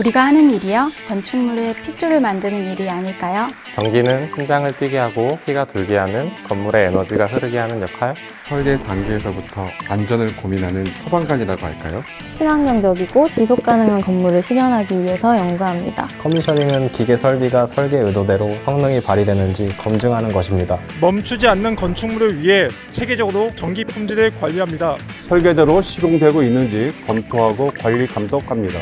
우리가 하는 일이요? 건축물의 핏줄을 만드는 일이 아닐까요? 전기는 심장을 뛰게 하고 피가 돌게 하는 건물의 에너지가 흐르게 하는 역할. 설계 단계에서부터 안전을 고민하는 소방관이라고 할까요? 친환경적이고 지속 가능한 건물을 실현하기 위해서 연구합니다. 커미셔닝은 기계 설비가 설계 의도대로 성능이 발휘되는지 검증하는 것입니다. 멈추지 않는 건축물을 위해 체계적으로 전기 품질을 관리합니다. 설계대로 시공되고 있는지 검토하고 관리 감독합니다.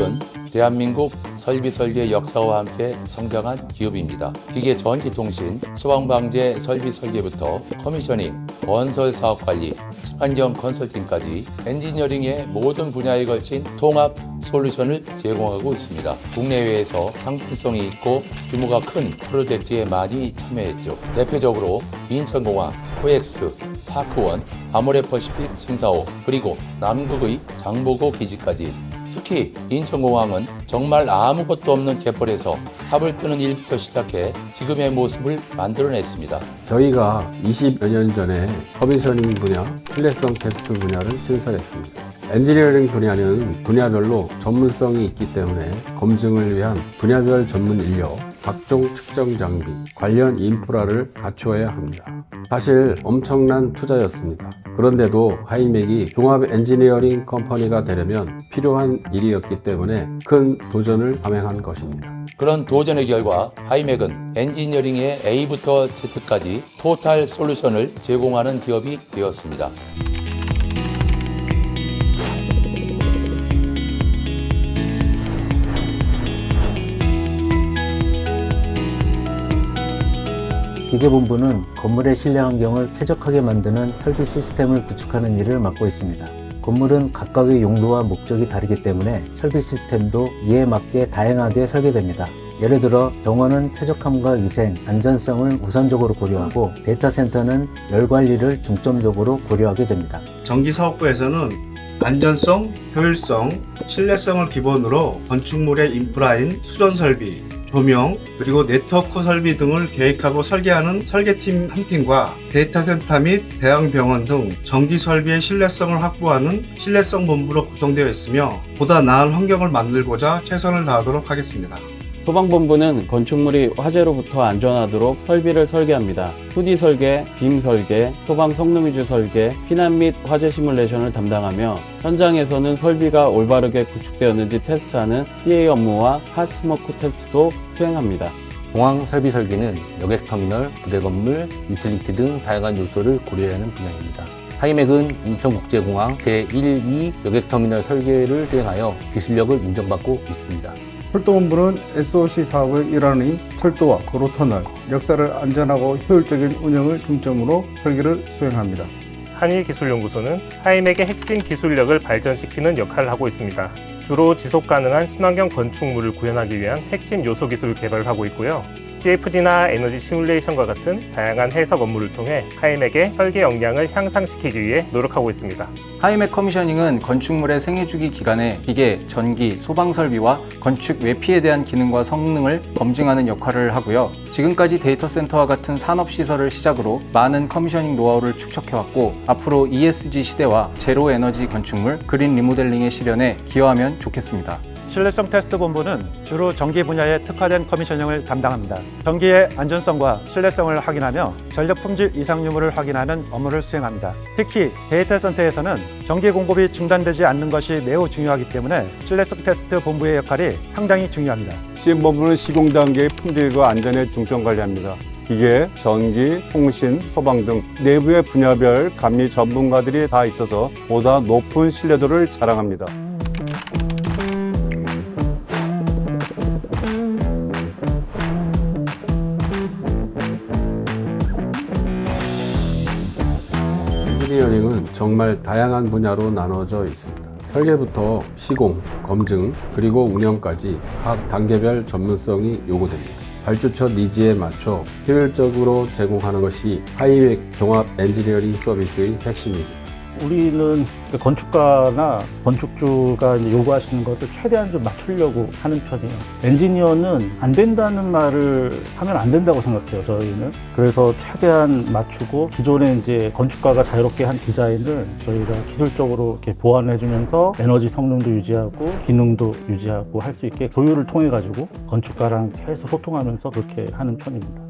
아이맥은 대한민국 설비 설계 역사와 함께 성장한 기업입니다. 기계 전기통신, 소방방재 설비 설계부터 커미셔닝, 건설 사업 관리, 친환경 컨설팅까지 엔지니어링의 모든 분야에 걸친 통합 솔루션을 제공하고 있습니다. 국내외에서 상품성이 있고 규모가 큰 프로젝트에 많이 참여했죠. 대표적으로 인천공항, 코엑스, 파크원, 아모레퍼시픽 승사호, 그리고 남극의 장보고 기지까지 특히 인천공항은 정말 아무것도 없는 갯벌에서 삽을 뜨는 일부터 시작해 지금의 모습을 만들어냈습니다. 저희가 20여 년 전에 커미셔닝 분야, 신뢰성 테스트 분야를 신설했습니다. 엔지니어링 분야는 분야별로 전문성이 있기 때문에 검증을 위한 분야별 전문 인력, 각종 측정 장비, 관련 인프라를 갖추어야 합니다. 사실 엄청난 투자였습니다. 그런데도 하이맥이 종합 엔지니어링 컴퍼니가 되려면 필요한 일이었기 때문에 큰 도전을 감행한 것입니다. 그런 도전의 결과 하이맥은 엔지니어링의 A부터 Z까지 토탈 솔루션을 제공하는 기업이 되었습니다. 기계본부는 건물의 실내 환경을 쾌적하게 만드는 설비 시스템을 구축하는 일을 맡고 있습니다. 건물은 각각의 용도와 목적이 다르기 때문에 설비 시스템도 이에 맞게 다양하게 설계됩니다. 예를 들어 병원은 쾌적함과 위생, 안전성을 우선적으로 고려하고 데이터 센터는 열 관리를 중점적으로 고려하게 됩니다. 전기 사업부에서는 안전성, 효율성, 신뢰성을 기본으로 건축물의 인프라인 수전 설비, 조명, 그리고 네트워크 설비 등을 계획하고 설계하는 설계팀 한 팀과 데이터 센터 및 대학병원 등 전기 설비의 신뢰성을 확보하는 신뢰성 본부로 구성되어 있으며 보다 나은 환경을 만들고자 최선을 다하도록 하겠습니다. 소방본부는 건축물이 화재로부터 안전하도록 설비를 설계합니다. 2D 설계, 빔 설계, 소방 성능 위주 설계, 피난 및 화재 시뮬레이션을 담당하며 현장에서는 설비가 올바르게 구축되었는지 테스트하는 CA 업무와 핫스모크 테스트도 수행합니다. 공항 설비 설계는 여객터미널, 부대 건물, 유틸리티 등 다양한 요소를 고려해야 하는 분야입니다. 하이맥은 인천국제공항 제1, 2 여객터미널 설계를 수행하여 기술력을 인정받고 있습니다. 철도본부는 SOC 사업의 일환인 철도와 도로터널, 역사를 안전하고 효율적인 운영을 중점으로 설계를 수행합니다. 한일기술연구소는 하이맥의 핵심 기술력을 발전시키는 역할을 하고 있습니다. 주로 지속 가능한 친환경 건축물을 구현하기 위한 핵심 요소 기술을 개발하고 있고요. CFD나 에너지 시뮬레이션과 같은 다양한 해석 업무를 통해 하이맥의 설계 역량을 향상시키기 위해 노력하고 있습니다. 하이맥 커미셔닝은 건축물의 생애주기 기간에 기계, 전기, 소방 설비와 건축 외피에 대한 기능과 성능을 검증하는 역할을 하고요. 지금까지 데이터 센터와 같은 산업 시설을 시작으로 많은 커미셔닝 노하우를 축적해왔고 앞으로 ESG 시대와 제로 에너지 건축물, 그린 리모델링의 실현에 기여하면 좋겠습니다. 신뢰성 테스트 본부는 주로 전기 분야에 특화된 커미셔닝을 담당합니다. 전기의 안전성과 신뢰성을 확인하며 전력 품질 이상 유무를 확인하는 업무를 수행합니다. 특히 데이터 센터에서는 전기 공급이 중단되지 않는 것이 매우 중요하기 때문에 신뢰성 테스트 본부의 역할이 상당히 중요합니다. 시행 본부는 시공 단계의 품질과 안전에 중점 관리합니다. 기계, 전기, 통신, 소방 등 내부의 분야별 감리 전문가들이 다 있어서 보다 높은 신뢰도를 자랑합니다. 정말 다양한 분야로 나눠져 있습니다. 설계부터 시공, 검증, 그리고 운영까지 각 단계별 전문성이 요구됩니다. 발주처 니즈에 맞춰 효율적으로 제공하는 것이 하이맥 종합 엔지니어링 서비스의 핵심입니다. 우리는 그 건축가나 건축주가 요구하시는 것을 최대한 좀 맞추려고 하는 편이에요. 엔지니어는 안 된다는 말을 하면 안 된다고 생각해요, 저희는. 그래서 최대한 맞추고 기존에 이제 건축가가 자유롭게 한 디자인을 저희가 기술적으로 이렇게 보완해 주면서 에너지 성능도 유지하고 기능도 유지하고 할 수 있게 조율을 통해 가지고 건축가랑 계속 소통하면서 그렇게 하는 편입니다.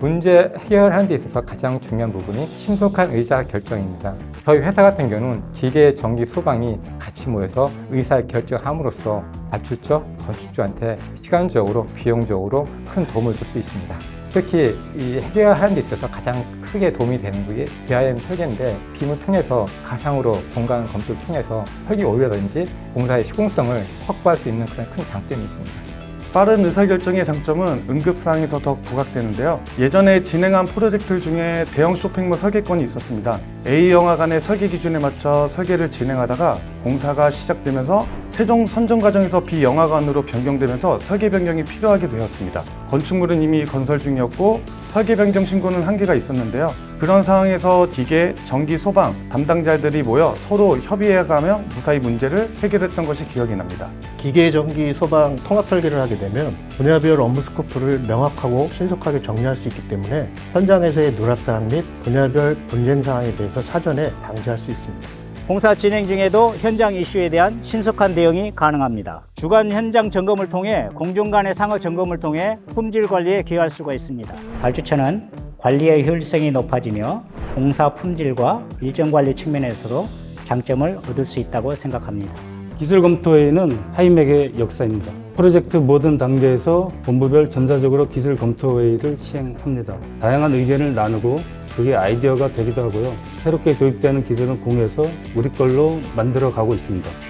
문제 해결하는 데 있어서 가장 중요한 부분이 신속한 의사 결정입니다. 저희 회사 같은 경우는 기계, 전기, 소방이 같이 모여서 의사 결정함으로써 발주처, 건축주한테 시간적으로, 비용적으로 큰 도움을 줄 수 있습니다. 특히 이 해결하는 데 있어서 가장 크게 도움이 되는 게 BIM 설계인데 빔을 통해서 가상으로 공간 검토를 통해서 설계 오류라든지 공사의 시공성을 확보할 수 있는 그런 큰 장점이 있습니다. 빠른 의사결정의 장점은 응급사항에서 더 부각되는데요. 예전에 진행한 프로젝트 중에 대형 쇼핑몰 설계건이 있었습니다. A 영화관의 설계 기준에 맞춰 설계를 진행하다가 공사가 시작되면서 최종 선정 과정에서 B 영화관으로 변경되면서 설계 변경이 필요하게 되었습니다. 건축물은 이미 건설 중이었고 설계 변경 신고는 한계가 있었는데요. 그런 상황에서 기계, 전기, 소방 담당자들이 모여 서로 협의해가며 무사히 문제를 해결했던 것이 기억이 납니다. 기계, 전기, 소방 통합 설계를 하게 되면 분야별 업무 스코프를 명확하고 신속하게 정리할 수 있기 때문에 현장에서의 누락사항 및 분야별 분쟁 사항에 대해서 사전에 방지할 수 있습니다. 공사 진행 중에도 현장 이슈에 대한 신속한 대응이 가능합니다. 주간 현장 점검을 통해 공중 간의 상호 점검을 통해 품질 관리에 기여할 수가 있습니다. 발주처는 관리의 효율성이 높아지며 공사 품질과 일정 관리 측면에서도 장점을 얻을 수 있다고 생각합니다. 기술 검토회의는 하이맥의 역사입니다. 프로젝트 모든 단계에서 본부별 전사적으로 기술 검토회의를 시행합니다. 다양한 의견을 나누고 그게 아이디어가 되기도 하고요. 새롭게 도입되는 기술은 공유해서 우리 걸로 만들어 가고 있습니다.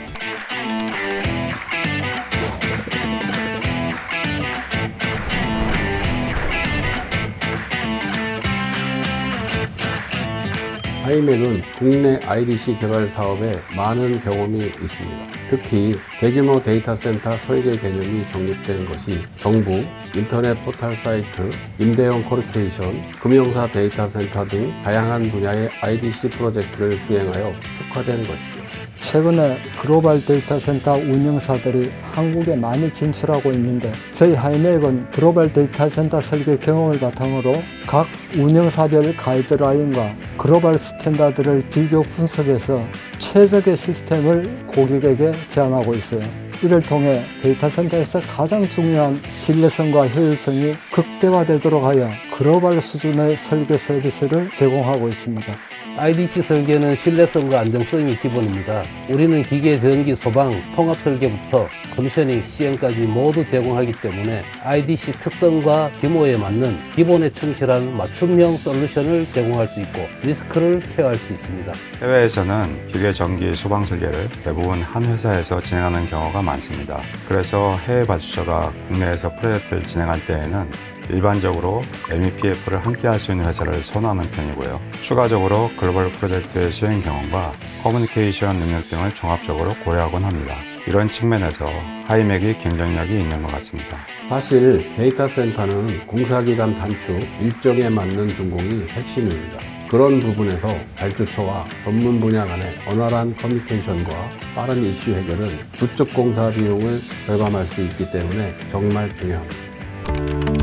하이맥은 국내 IDC 개발 사업에 많은 경험이 있습니다. 특히 대규모 데이터 센터 설계 개념이 정립된 것이 정부, 인터넷 포털 사이트, 임대용 코리케이션, 금융사 데이터 센터 등 다양한 분야의 IDC 프로젝트를 수행하여 특화된 것이죠. 최근에 글로벌 데이터 센터 운영사들이 한국에 많이 진출하고 있는데 저희 하이맥은 글로벌 데이터 센터 설계 경험을 바탕으로 각 운영사별 가이드라인과 글로벌 스탠다드를 비교 분석해서 최적의 시스템을 고객에게 제안하고 있어요. 이를 통해 데이터 센터에서 가장 중요한 신뢰성과 효율성이 극대화되도록 하여 글로벌 수준의 설계 서비스를 제공하고 있습니다. IDC 설계는 신뢰성과 안정성이 기본입니다. 우리는 기계, 전기, 소방, 통합 설계부터 커미셔닝, 시행까지 모두 제공하기 때문에 IDC 특성과 규모에 맞는 기본에 충실한 맞춤형 솔루션을 제공할 수 있고 리스크를 케어할 수 있습니다. 해외에서는 기계, 전기, 소방 설계를 대부분 한 회사에서 진행하는 경우가 많습니다. 그래서 해외 발주처가 국내에서 프로젝트를 진행할 때에는 일반적으로 MEPF를 함께 할 수 있는 회사를 선호하는 편이고요. 추가적으로 글로벌 프로젝트의 수행 경험과 커뮤니케이션 능력 등을 종합적으로 고려하곤 합니다. 이런 측면에서 하이맥이 경쟁력이 있는 것 같습니다. 사실 데이터 센터는 공사기간 단축, 일정에 맞는 준공이 핵심입니다. 그런 부분에서 발주처와 전문 분야 간의 원활한 커뮤니케이션과 빠른 이슈 해결은 부적 공사 비용을 절감할 수 있기 때문에 정말 중요합니다.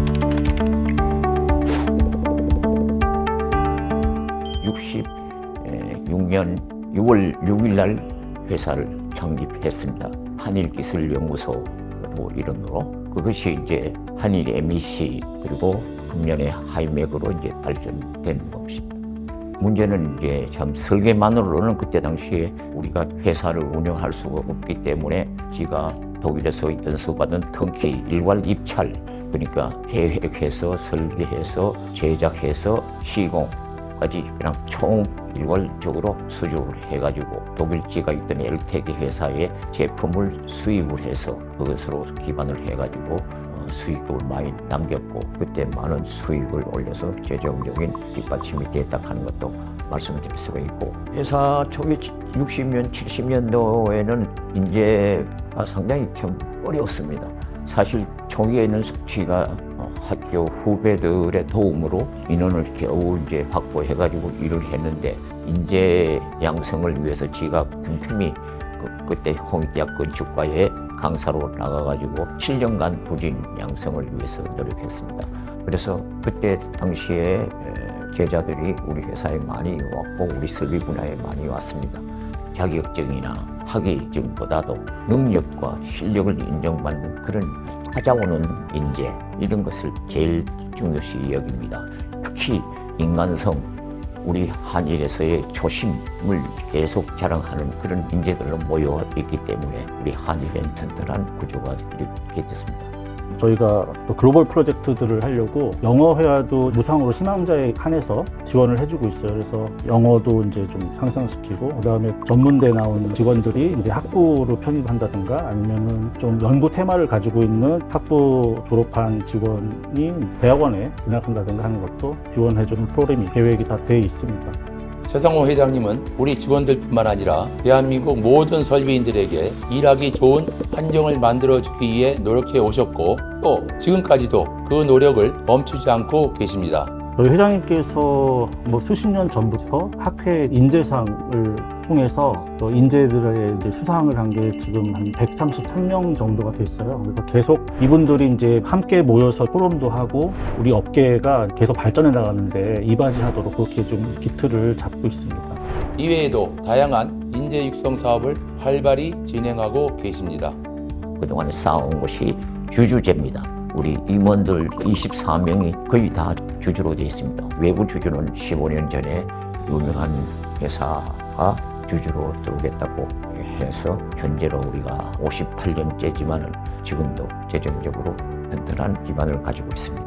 66년 6월 6일 날 회사를 창립했습니다. 한일기술연구소 뭐 이름으로 그것이 이제 한일 MEC 그리고 금년에 하이맥으로 이제 발전된 것입니다. 문제는 이제 참 설계만으로는 그때 당시에 우리가 회사를 운영할 수가 없기 때문에 제가 독일에서 연수받은 턴키 일괄 입찰 그러니까 계획해서 설계해서 제작해서 시공 까지 그냥 총 일괄적으로 수주를 해가지고 독일지가 있던 엘텍 회사에 제품을 수입을 해서 그것으로 기반을 해가지고 어, 수익을 많이 남겼고 그때 많은 수익을 올려서 재정적인 뒷받침이 됐다 하는 것도 말씀드릴 수가 있고 회사 초기 60년, 70년도에는 인재가 상당히 좀 어려웠습니다. 사실 초기에는 어, 학교 후배들의 도움으로 인원을 겨우 이제 확보해가지고 일을 했는데 인재 양성을 위해서 지가 틈틈이 그, 그때 홍익대학 건축과에 강사로 나가가지고 7년간 부진 양성을 위해서 노력했습니다. 그래서 그때 당시에 에, 제자들이 우리 회사에 많이 왔고 우리 설비 분야에 많이 왔습니다. 자격증이나 학위 증보다도 능력과 실력을 인정받는 그런 찾아오는 인재 이런 것을 제일 중요시 여깁니다. 특히 인간성 우리 한일에서의 초심을 계속 자랑하는 그런 인재들로 모여 있기 때문에 우리 한일의 튼튼한 구조가 이렇게 됐습니다. 저희가 또 글로벌 프로젝트들을 하려고 영어 회화도 무상으로 희망자에 한해서 지원을 해주고 있어요. 그래서 영어도 이제 좀 향상시키고 그다음에 전문대 나오는 직원들이 이제 학부로 편입한다든가 아니면은 좀 연구 테마를 가지고 있는 학부 졸업한 직원이 대학원에 진학한다든가 하는 것도 지원해주는 프로그램이 계획이 다 돼 있습니다. 최상호 회장님은 우리 직원들뿐만 아니라 대한민국 모든 설비인들에게 일하기 좋은 환경을 만들어 주기 위해 노력해 오셨고 또 지금까지도 그 노력을 멈추지 않고 계십니다. 회장님께서 뭐 수십 년 전부터 학회 인재상을 통해서 또 인재들의 이제 수상을 한 게 지금 한 133명 정도가 됐어요. 그래서 계속 이분들이 이제 함께 모여서 포럼도 하고 우리 업계가 계속 발전해 나가는데 이바지하도록 그렇게 좀 기틀을 잡고 있습니다. 이외에도 다양한 인재 육성 사업을 활발히 진행하고 계십니다. 그동안에 쌓아온 것이 주주제입니다. 우리 임원들 24명이 거의 다 주주로 되어 있습니다. 외부 주주는 15년 전에 유명한 회사가 주주로 들어오겠다고 해서 현재로 우리가 58년째지만은 지금도 재정적으로 튼튼한 기반을 가지고 있습니다.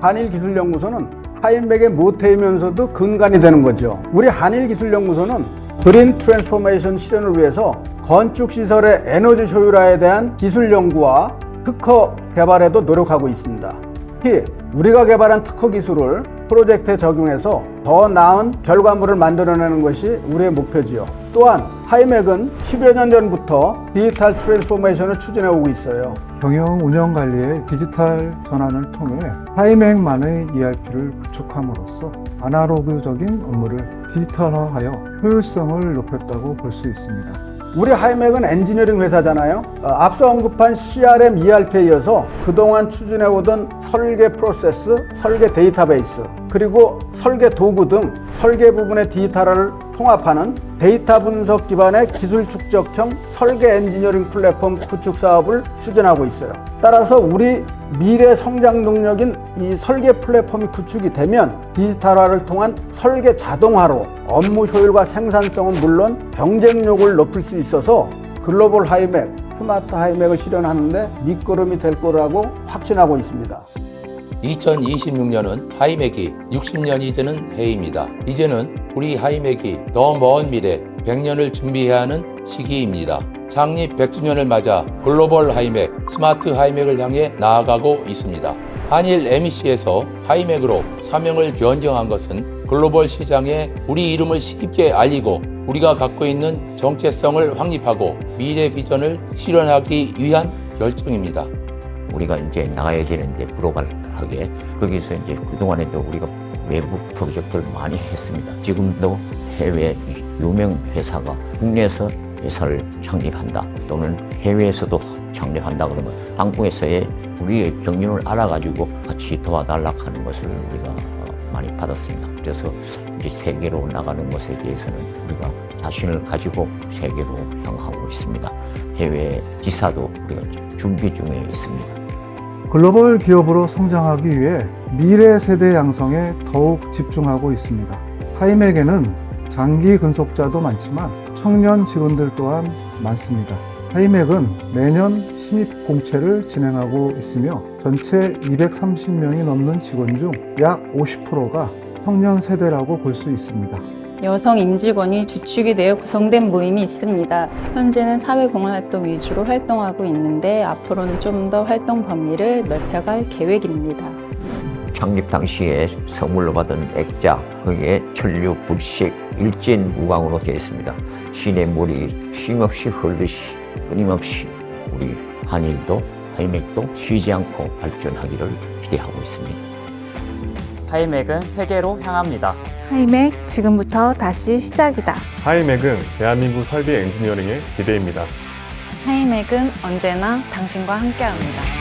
한일기술연구소는 하이맥의 모태이면서도 근간이 되는 거죠. 우리 한일기술연구소는 그린 트랜스포메이션 실현을 위해서 건축 시설의 에너지 효율화에 대한 기술 연구와 특허 개발에도 노력하고 있습니다. 특히 우리가 개발한 특허 기술을 프로젝트에 적용해서 더 나은 결과물을 만들어내는 것이 우리의 목표지요. 또한 하이맥은 10여 년 전부터 디지털 트랜스포메이션을 추진해 오고 있어요. 경영 운영 관리의 디지털 전환을 통해 하이맥만의 ERP를 구축함으로써 아날로그적인 업무를 디지털화하여 효율성을 높였다고 볼 수 있습니다. 우리 하이맥은 엔지니어링 회사잖아요. 어, 앞서 언급한 CRM, ERP에 이어서 그동안 추진해오던 설계 프로세스, 설계 데이터베이스, 그리고 설계 도구 등 설계 부분의 디지털화를 통합하는 데이터 분석 기반의 기술 축적형 설계 엔지니어링 플랫폼 구축 사업을 추진하고 있어요. 따라서 우리 미래 성장 동력인 이 설계 플랫폼이 구축이 되면 디지털화를 통한 설계 자동화로 업무 효율과 생산성은 물론 경쟁력을 높일 수 있어서 글로벌 하이맥, 스마트 하이맥을 실현하는데 밑거름이 될 거라고 확신하고 있습니다. 2026년은 하이맥이 60년이 되는 해입니다. 이제는 우리 하이맥이 더 먼 미래 100년을 준비해야 하는 시기입니다. 창립 100주년을 맞아 글로벌 하이맥, 스마트 하이맥을 향해 나아가고 있습니다. 한일 MEC에서 하이맥으로 사명을 변경한 것은 글로벌 시장에 우리 이름을 쉽게 알리고 우리가 갖고 있는 정체성을 확립하고 미래 비전을 실현하기 위한 결정입니다. 우리가 이제 나가야 되는데 글로벌하게 거기서 이제 그동안에도 우리가 외부 프로젝트를 많이 했습니다. 지금도 해외 유명 회사가 국내에서 회사를 창립한다 또는 해외에서도 창립한다 그러면 한국에서의 우리의 경륜을 알아가지고 같이 도와달라 하는 것을 우리가 많이 받았습니다. 그래서 이제 세계로 나가는 것에 대해서는 우리가 자신을 가지고 세계로 향하고 있습니다. 해외 기사도 우리가 준비 중에 있습니다. 글로벌 기업으로 성장하기 위해 미래 세대 양성에 더욱 집중하고 있습니다. 하이맥에는 장기 근속자도 많지만 청년 직원들 또한 많습니다. 하이맥은 매년 신입 공채를 진행하고 있으며 전체 230명이 넘는 직원 중 약 50%가 청년 세대라고 볼 수 있습니다. 여성 임직원이 주축이 되어 구성된 모임이 있습니다. 현재는 사회공헌활동 위주로 활동하고 있는데 앞으로는 좀 더 활동 범위를 넓혀갈 계획입니다. 창립 당시에 선물로 받은 액자, 거기에 천류, 불식, 일진 무광으로 되어 있습니다. 신의 물이 쉼없이 흘듯이 끊임없이 우리 한일도 하이맥도 쉬지 않고 발전하기를 기대하고 있습니다. 하이맥은 세계로 향합니다. 하이맥 지금부터 다시 시작이다. 하이맥은 대한민국 설비 엔지니어링의 기대입니다. 하이맥은 언제나 당신과 함께합니다.